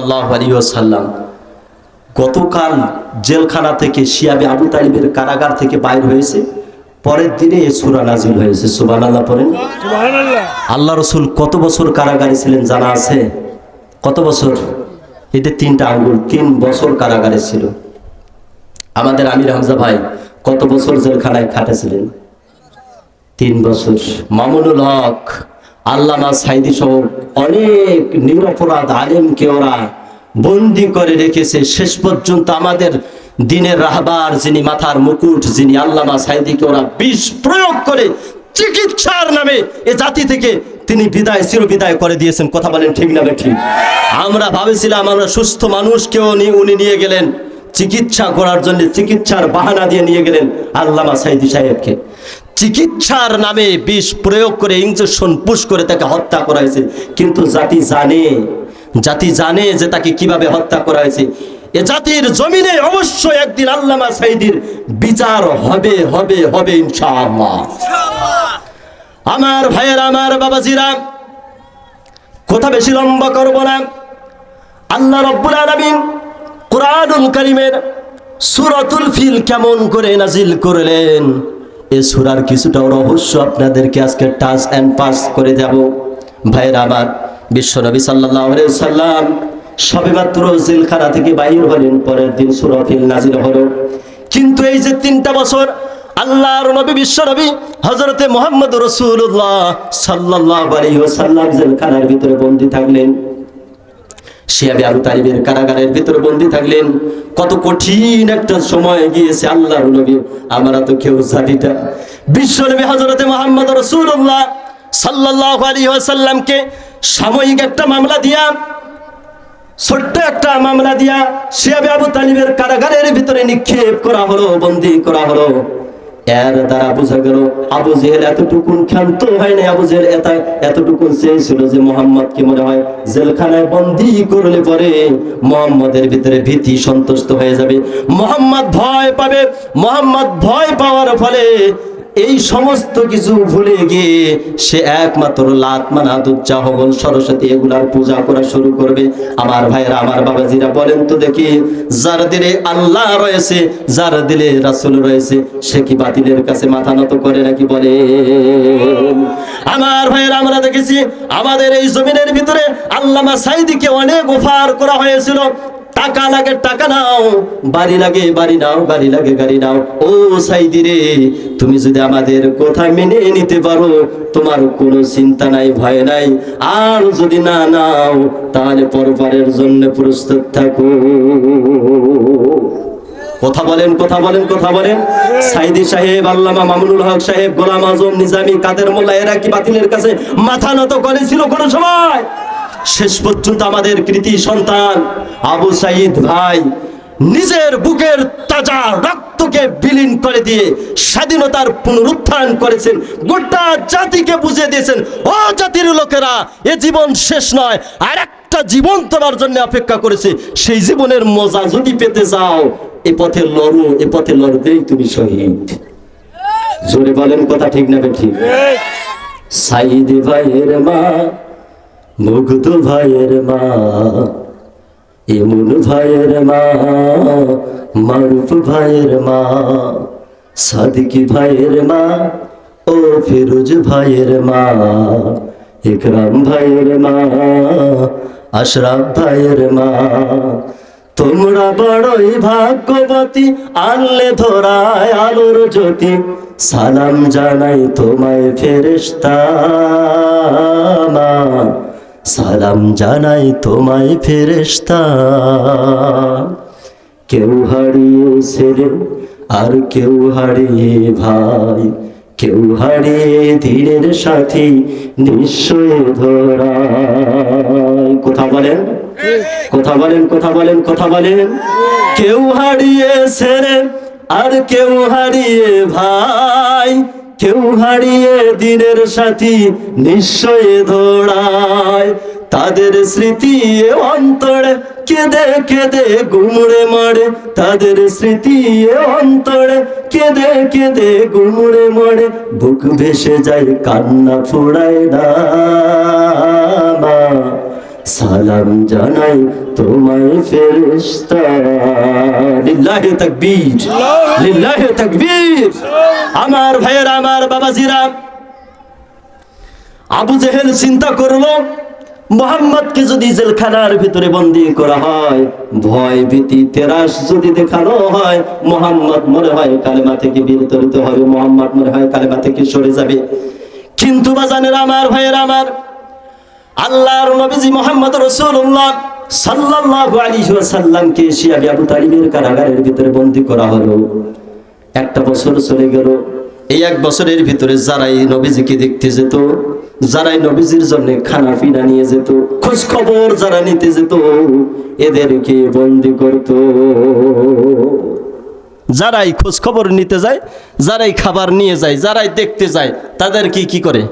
সাল্লাহ সাল্লাম গতকাল জেলখানা থেকে শিয়াবে আবু তালিবের কারাগার থেকে বাইর হয়েছে। পরের দিনে এ সুরা নাজিল হয়েছে। সুবান আল্লাহ পড়েন আল্লাহ রসুল কত বছর কারাগারে ছিলেন জানা আছে? কত বছর? এতে তিনটা আঙ্গুল তিন বছর কারাগারে ছিল। আমাদের আমির হামজা ভাই কত বছর জেলখানায় খাটেছিলেন? তিন বছর। মামুনুল হক আল্লামা সাইদি সহ অনেক নিরপরাধ আলেমকে ওরা বন্দি করে রেখেছে। শেষ পর্যন্ত আমাদের দিনের রাহবার যিনি মাথার মুকুট, যিনি আল্লামা সাইদিকে ওরা বিষ প্রয়োগ করে চিকিৎসার নামে এ জাতি থেকে তিনি বিদায় চির বিদায় করে দিয়েছেন। কথা বলেন ঠিক না ঠিক আমরা ভাবেছিলাম আমরা সুস্থ মানুষকেও উনি নিয়ে গেলেন। চিকিৎসা করার জন্য চিকিৎসার বাহানা দিয়ে নিয়ে গেলেন আল্লামা সাইদি সাহেবকে। চিকিৎসার নামে বিষ প্রয়োগ করে ইঞ্জেকশন পুশ করে তাকে হত্যা করা হয়েছে। কিন্তু জাতি জানে জাতি জানে যে তাকে কীভাবে হত্যা করা হয়েছে। এ জাতির জমিনে অবশ্যই একদিন আল্লামা সাইদির বিচার হবে হবে হবে ইনশাআল্লাহ। আমার ভাইয়ের, আমার বাবাজিরা, কথা বেশি লম্বা করব না। আল্লাহ রব্বুল আলামিন কোরআনুল কারীমের সূরাতুল ফিল কেমন করে নাজিল করলেন? এই সুরার কিছুটা রহস্য আপনাদেরকে আজকে টাচ এন্ড পাস করে যাব ভাইরা আমার বিশ্বনবী সাল্লাল্লাহু আলাইহি সাল্লাম সবেমাত্র জেলখানা থেকে বাইর হলেন, পরের দিন সুরফিল নাজির হলো। কিন্তু এই যে তিনটা বছর আল্লাহর নবী, বিশ্ব নবী হজরতে মোহাম্মদ রসুল্লাহ সাল্লাহ আলাইহি ওয়াসাল্লাম জেলখানার ভিতরে বন্দী থাকলেন। শিয়াবে আবু তালিবের কারাগারের ভিতরে বন্দী থাকলেন। কত কঠিন একটা সময় গিয়েছে আল্লাহর নবী। আমরা তো কেউ জানিটা বিশ্ব নবী হজরতে মোহাম্মদ রসুল্লাহ সাল্লাহ আলী ওয়াসাল্লামকে সাময়িক একটা মামলা দিয়া, ছোট্ট একটা মামলা দিয়া শিয়াবে আবু তালিবের কারাগারের ভিতরে নিক্ষেপ করা হলো, বন্দি করা হলো। এর দ্বারা বোঝা গেল আবু জেহেল এতটুকুন ক্ষান্ত হয় না আবু জেহেল এত এতটুকুন চেয়েছিল যে মোহাম্মদ কি মনে হয় জেলখানায় বন্দি করলে পরে মোহাম্মদের ভিতরে ভীতি সন্তুষ্ট হয়ে যাবে। মোহাম্মদ ভয় পাবে, মোহাম্মদ ভয় পাওয়ার ফলে এই সমস্ত কিছু ভুলে গিয়ে সে একমাত্র লাত মানাত উচ্চাহবল সরস্বতী এগুলার পূজা করা শুরু করবে। আমার ভাইরা আমার বাবাজিরা বলেন তো দেখি, যার দিলে আল্লাহ রয়েছে, যার দিলে রাসুল রয়েছে, সে কি বাতিলের কাছে মাথা নত করে নাকি বলে? আমার ভাইয়েরা, আমরা দেখেছি, আমাদের এই জমিনের ভিতরে আল্লামা সাইদিকে অনেক অফার করা হয়েছিল। টাকা লাগে, টাকা নাও। বাড়ি লাগে, বাড়ি নাও গাড়ি লাগে, গাড়ি নাও। ও সাইদি রে, তুমি যদি আমাদের কথা মেনে নিতে পারো, তোমার কোনো চিন্তা নাই, ভয় নাই। আর যদি না নাও, তাহলে পরপারের জন্য প্রস্তুত থাকো। কথা বলেন কথা বলেন কথা বলেন। সাইদি সাহেব, আল্লামা মামুনুল হক সাহেব, গোলাম আজম নিজামী কাদের মোল্লা, এরা কি বাতিলের কাছে মাথা নত করেছিল কোনো সময়? শেষ পর্যন্ত আমাদের কৃতি সন্তান আবু সাইদ ভাই নিজের বুকের তাজা রক্তকে বিলীন করে দিয়ে স্বাধীনতার পুনরুত্থান করেছেন। গোটা জাতিকে বুঝিয়ে দিয়েছেন ও জাতির লোকেরা এ জীবন শেষ নয় আর একটা জীবন তোমার জন্য অপেক্ষা করেছে। সেই জীবনের মজা যদি পেতে যাও এ পথে লড়ো এ পথে লড়তেই তুমি শহীদ। জোরে বলেন কথা ঠিক না ঠিক। সাইদি ভাইয়ের মা মুগ্ধ ভাইয়ের মা এমন ভাইয়ের মা, মারুফ ভাইয়ের মা, সাদিকি ভাইয়ের মা, ও ফিরোজ ভাইয়ের মা, ইকরাম ভাইয়ের মা, আশরাফ ভাইয়ের মা। তোমরা বড়ই ভাগ্যবতী, আনলে ধরায় আলোর জ্যোতি, সালাম জানাই তোমায় ফেরেশতা সালাম জানাই তোমায় ফেরেশতা। কেউ হারিয়েছে রে আর কেউ হারিয়ে ভাই। কেউ হারিয়ে ধীরের সাথী, নিশ্চয় ধরায় কথা বলেন কথা বলেন কথা বলেন কথা বলেন। কেউ হারিয়েছে রে আর কেউ হারিয়ে ভাই। কেউ হারিয়ে দিনের সাথী, নিশ্চয় ধরায় তাদের স্মৃতি অন্তরে। কেঁদে কেঁদে গুমড়ে মারে। তাদের স্মৃতি অন্তরে। কেঁদে কেঁদে গুমড়ে মারে। বুক ভেসে যায়, কান্না ফোড়ায় না সালাম জানাই তোমায় ফেরেশতা। লিল্লাহি লিল্লাহি তাকবীর। আমার ভাইয়ের, আমার বাবাজিরা, আবু জেহেল চিন্তা করল মোহাম্মদকে যদি জেলখানার ভিতরে বন্দি করা হয়, ভয় ভীতি তেরাস যদি দেখানো হয়, মোহাম্মদ মনে হয় কালেমা থেকে বিতরিত হবে, মোহাম্মদ মনে হয় কালেমা থেকে সরে যাবে। কিন্তু বাজানের আমার, ভাইয়ের আমার, আল্লাহর নবীজি মোহাম্মদ রসুল্লাহ সাল্লাল্লাহু আলাইহি ওয়াসাল্লামকে শিয়াবি আবু তালিবের কারাগারের ভিতরে বন্দি করা হলো। একটা বছর চলে গেল। এই এক বছরের ভিতরে যারাই নবীজিকে দেখতে যেত যারাই নবীজির জন্য খানা পিনা নিয়ে যেত খোঁজ খবর যারা নিতে যেত এদেরকে বন্দি করত। যারাই খোঁজ খবর নিতে যায় যারাই খাবার নিয়ে যায় যারাই দেখতে যায় তাদের কি কি করে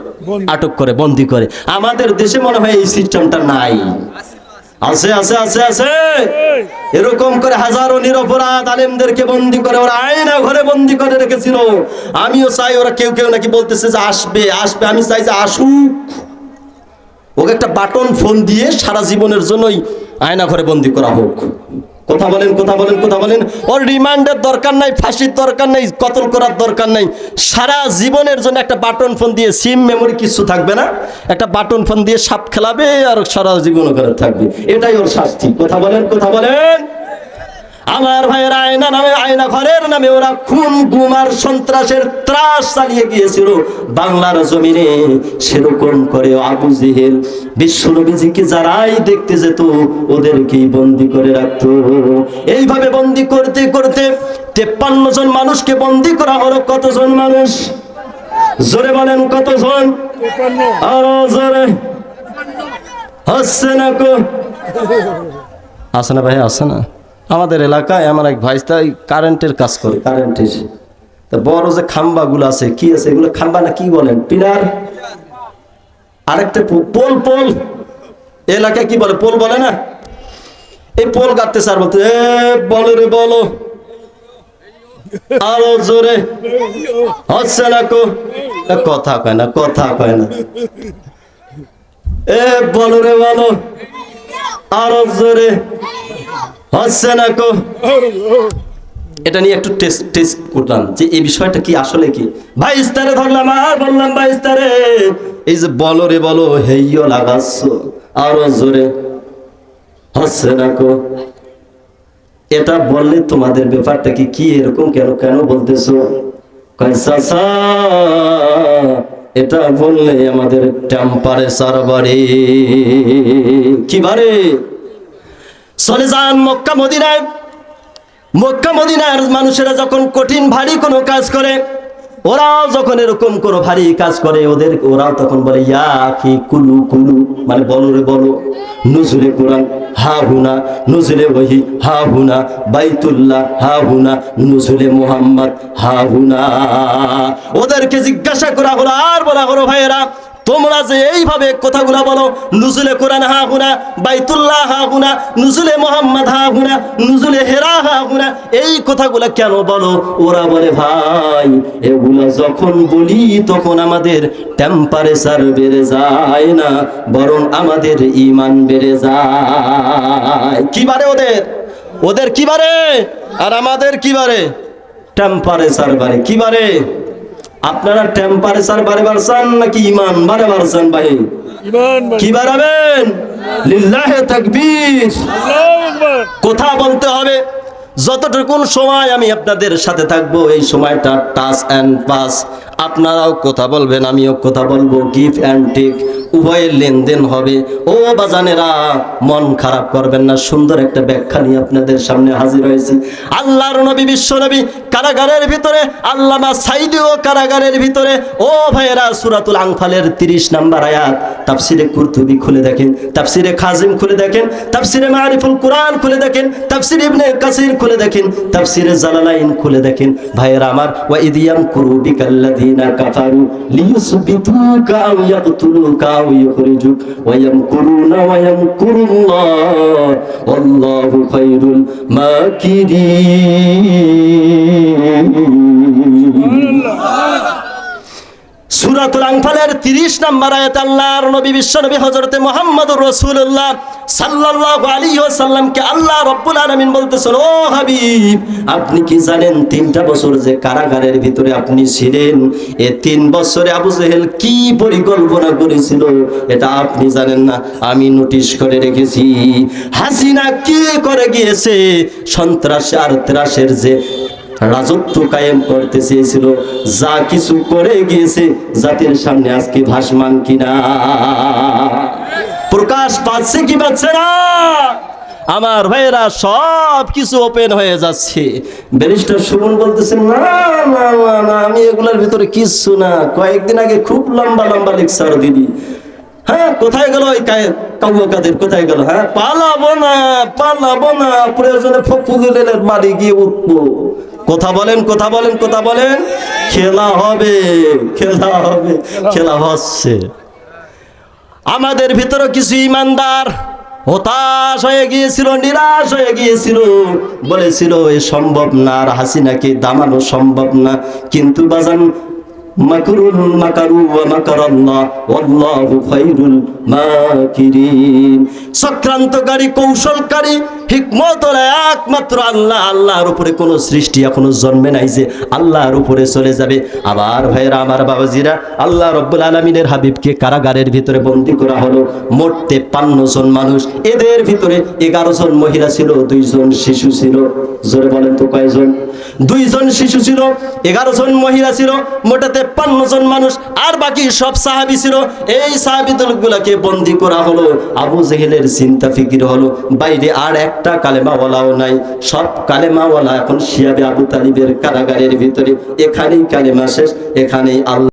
আটক করে বন্দি করে। আমাদের দেশে মনে হয় এই সিস্টেমটা নাই। আছে আছে আছে আছে। এরকম করে হাজারো নিরপরাধ আলেমদেরকে বন্দি করে, ওরা আয়না ঘরে বন্দি করে রেখেছিল। আমিও চাই ওরা কেউ কেউ নাকি বলতেছে যে আসবে আসবে, আমি চাই যে আসুক। ওকে একটা বাটন ফোন দিয়ে সারা জীবনের জন্যই আয়না ঘরে বন্দি করা হোক। কথা বলেন কথা বলেন কথা বলেন। ওর রিমান্ডের দরকার নাই, ফাঁসির দরকার নাই, কতল করার দরকার নাই। সারা জীবনের জন্য একটা বাটন ফোন দিয়ে সিম মেমোরি কিছু থাকবে না। একটা বাটন ফোন দিয়ে সাপ খেলাবে আর সারা জীবন ওখানে থাকবে। এটাই ওর শাস্তি। কথা বলেন কথা বলেন। আমার ভাইয়ের আয়না নামে আয়না ঘরের নামে ওরা খুন, গুম আর সন্ত্রাসের ত্রাস চালিয়ে গিয়েছিল। বাংলার জমিনে সেরকম করে আবু জেহেল বিশ্বনবীজিকে যারাই দেখতে যেত, ওদেরকেই বন্দি করে রাখতো। এইভাবে বন্দি করতে করতে তেপ্পান্ন জন মানুষকে বন্দি করা হলো। কতজন মানুষ? জোরে বলেন, কতজন? আরও জোরে। হচ্ছে না কো? আছে না ভাই, আছে না? আমাদের এলাকায় আমার এক ভাই তাই কারেন্টের কাজ করে। কারেন্টের। তা বড় যে খাম্বাগুলো আছে কি আছে? এগুলো খাম্বা না কি বলেন? পিলার আরেকটা পোল পোল। এলাকায় কি বলে? পোল বলে না? এই পোল গাঁথতে স্যার বলতে এ বলো রে বলো। আরও জোরে। হচ্ছে না কো? কথা কয় না কথা কয় না। এ বলো রে বলো। আরও জোরে। হচ্ছে না কো এটা নিয়ে একটু টেস্ট টেস্ট করলাম যে এই বিষয়টা কি আসলে কি? ভাই ইস্তারে ধরলাম আর বললাম ভাই ইস্তারে এই যে বলো রে বলো হেইও লাগাচ্ছ। আরও জোরে। হচ্ছে না কো এটা বললে তোমাদের ব্যাপারটা কি কি এরকম কেন কেন বলতেছো? চাচা, এটা বললে আমাদের টেম্পারেচার বাড়ে কি বাড়ে চলে যান মক্কা মদিনায়। মক্কা মদিনার মানুষেরা যখন কঠিন, ভারী কোনো কাজ করে, ওরাও যখন এরকম কোনো ভারী কাজ করে, ওদের, ওরাও তখন বলে, ইয়া কি কুলু কুলু। মানে বলো রে বলো, নজুলে কোরআন, হা হুনা। নজুলে ওহি, হা হুনা। বাইতুল্লাহ, হা হুনা। নজুলে মোহাম্মদ, হা হুনা। ওদেরকে জিজ্ঞাসা করা হলো, আর বলা হলো ভাইয়েরা তোমরা যে এইভাবে কথাগুলা বলো, নুজুলে কোরআন হা হুনা, বাইতুল্লাহ হা হুনা, নুজুলে মোহাম্মদ হা হুনা, নুজুলে হেরা হা হুনা, এই কথাগুলা কেন বলো? ওরা বলে, ভাই, এগুলা যখন বলি তখন আমাদের টেম্পারেচার বেড়ে যায় না, বরং আমাদের ইমান বেড়ে যায়। কি বারে ওদের? ওদের কি বারে? আর আমাদের কি বারে? টেম্পারেচার বাড়ে কি বারে? আপনারা টেম্পারেচার বারে বাড়ছেন নাকি ইমান বারে বাড়ছেন ভাই? কি বাড়াবেন? লিল্লাহে তাকবীর। কথা বলতে হবে যতটুকুন সময় আমি আপনাদের সাথে থাকব এই সময়টা টাচ অ্যান্ড পাস আপনারাও কথা বলবেন, আমিও কথা বলব। গিফট অ্যান্ড টেক উভয়ের লেনদেন হবে। ও বাজানেরা, মন খারাপ করবেন না, সুন্দর একটা ব্যাখ্যা নিয়ে আপনাদের সামনে হাজির হয়েছি। আল্লাহর নবী, বিশ্ব নবী, কারাগারের ভিতরে, আল্লামা সাইদিও কারাগারের ভিতরে, ও ভাইয়েরা, সুরাতুল আংফালের তিরিশ নাম্বার আয়াত, তাফসিরে কুরতুবি খুলে দেখেন, তাফসিরে খাজিম খুলে দেখেন, তাফসিরে মারিফুল কোরআন খুলে দেখেন, তাফসির ইবনে কাসির খুলে দেখেন, তাফসিরে জালালাইন খুলে দেখেন। ভাইয়েরা আমার, ওয়া ইদিয়াম কুরুবিকাল্লাযিনা কাফারু লিয়ুসবিতুকা আও ইয়াকতুলুকা আও ইখরিজুক ওয়া ইয়ামকুরুনা ওয়া ইয়ামকুরুল্লাহ ওয়াল্লাহু খায়রুল মাকিরিন সুরাতুল আনফালের 30 নম্বর আয়াত আল্লাহর নবী বিশ্বনবী আলাইহি ওয়াসাল্লামকে আল্লাহ রাব্বুল বলতেছেন, ও হাবিব, আপনি কি জানেন তিনটা বছর যে কারাগারের ভিতরে আপনি ছিলেন? এ তিন বছরে আবু জেহেল কি পরিকল্পনা করেছিল? এটা আপনি জানেন না, আমি নোটিশ করে রেখেছি। হাসিনা কি করে গিয়েছে? সন্ত্রাস আর ত্রাসের যে রাজত্ব কায়েম করতে চেয়েছিল, যা কিছু করে গিয়েছে, জাতির সামনে আজকে ভাসমান কিনা? প্রকাশ পাচ্ছে কি পাচ্ছে না? আমার ভাইয়েরা সব কিছু ওপেন হয়ে যাচ্ছে। ব্যারিস্টার সুমন বলতেছেন, না না না আমি এগুলোর ভিতরে কিচ্ছু না। কয়েকদিন আগে খুব লম্বা লম্বা লেকচার দিদি হ্যাঁ কোথায় গেল ওই কাউ কাদের কোথায় গেল? হ্যাঁ পালাবো না পালাবো না, প্রয়োজনে ফকুলের বাড়ি গিয়ে উঠবো। কথা বলেন কথা বলেন কথা বলেন। খেলা হবে খেলা হবে, খেলা হচ্ছে। আমাদের ভিতরে কিছু ইমানদার হতাশ হয়ে গিয়েছিল, নিরাশ হয়ে গিয়েছিল। বলেছিল, এ সম্ভব না, আর হাসিনাকে দামানো সম্ভব না। কিন্তু বাজান চক্রান্তকারী কৌশলকারী হিকমত একমাত্র আল্লাহ, আল্লাহর উপরে কোনো সৃষ্টি এখনও জন্মে নাই যে আল্লাহর উপরে চলে যাবে। আবার ভাইরা আমার বাবাজিরা, আল্লাহ রব্বুল আলমিনের হাবিবকে কারাগারের ভিতরে বন্দি করা হলো। মোট তেপ্পান্ন জন মানুষ। এদের ভিতরে এগারো জন মহিলা ছিল দুইজন শিশু ছিল। জোরে বলেন তো কয়জন? দুইজন শিশু ছিল, এগারো জন মহিলা ছিল, মোটে তেপ্পান্ন জন মানুষ। আর বাকি সব সাহাবি ছিল। এই সাহাবি দলগুলাকে বন্দি করা হলো। আবু জেহেলের চিন্তা ফিকির হলো। বাইরে আর একটা কালেমাওয়ালাও নাই। সব কালেমাওয়ালা এখন শিয়াবে আবু তালিবের কারাগারের ভিতরে। এখানেই কালেমা শেষ, এখানেই আল্লাহ